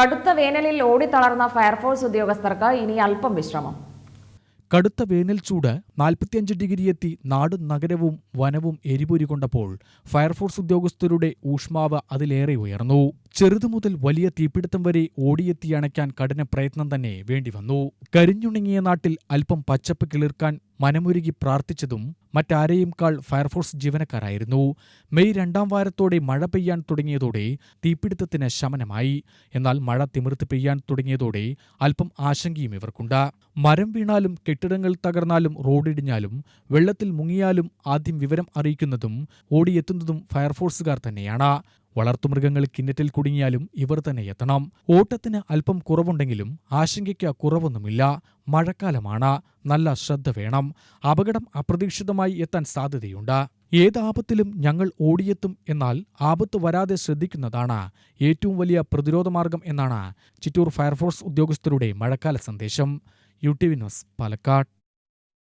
കടുത്ത വേനലിൽ ഓടിത്തളർന്ന ഫയർഫോഴ്സ് ഉദ്യോഗസ്ഥർക്ക് ഇനി അല്പം വിശ്രമം. കടുത്ത വേനൽ ചൂട് നാൽപ്പത്തിയഞ്ച് ഡിഗ്രി എത്തി നാടും നഗരവും വനവും എരിപൊരി കൊണ്ടപ്പോൾ ഫയർഫോഴ്സ് ഉദ്യോഗസ്ഥരുടെ ഊഷ്മാവ് അതിലേറെ ഉയർന്നു. ചെറുതു മുതൽ വലിയ തീപിടുത്തം വരെ ഓടിയെത്തി അണയ്ക്കാൻ കഠിന പ്രയത്നം തന്നെ വേണ്ടിവന്നു കരിഞ്ഞുണങ്ങിയ നാട്ടിൽ അല്പം പച്ചപ്പ് കിളിർക്കാൻ മനമുരുകി പ്രാർത്ഥിച്ചതും മറ്റാരെയുംക്കാൾ ഫയർഫോഴ്സ് ജീവനക്കാരായിരുന്നു. മെയ് രണ്ടാം വാരത്തോടെ മഴ പെയ്യാൻ തുടങ്ങിയതോടെ തീപിടുത്തത്തിന് ശമനമായി. എന്നാൽ മഴ തിമിർത്ത് പെയ്യാൻ തുടങ്ങിയതോടെ അല്പം ആശങ്കയും ഇവർക്കുണ്ട്. മരം വീണാലും കെട്ടിടങ്ങൾ തകർന്നാലും റോഡിടിഞ്ഞാലും വെള്ളത്തിൽ മുങ്ങിയാലും ആദ്യം വിവരം അറിയിക്കുന്നതും ഓടിയെത്തുന്നതും ഫയർഫോഴ്സുകാർ തന്നെയാണ്. വളർത്തുമൃഗങ്ങൾ കിന്നറ്റിൽ കുടുങ്ങിയാലും ഇവർ തന്നെ എത്തണം. ഓട്ടത്തിന് അല്പം കുറവുണ്ടെങ്കിലും ആശങ്കയ്ക്ക് കുറവൊന്നുമില്ല. മഴക്കാലമാണ്. നല്ല ശ്രദ്ധ വേണം. അപകടം അപ്രതീക്ഷിതമായി എത്താൻ സാധ്യതയുണ്ട്. ഏതാപത്തിലും ഞങ്ങൾ ഓടിയെത്തും എന്നാൽ ആപത്ത് വരാതെ ശ്രദ്ധിക്കുന്നതാണ് ഏറ്റവും വലിയ പ്രതിരോധമാർഗം എന്നാണ് ചിറ്റൂർ ഫയർഫോഴ്സ് ഉദ്യോഗസ്ഥരുടെ മഴക്കാല സന്ദേശം. U T V news Palakkad.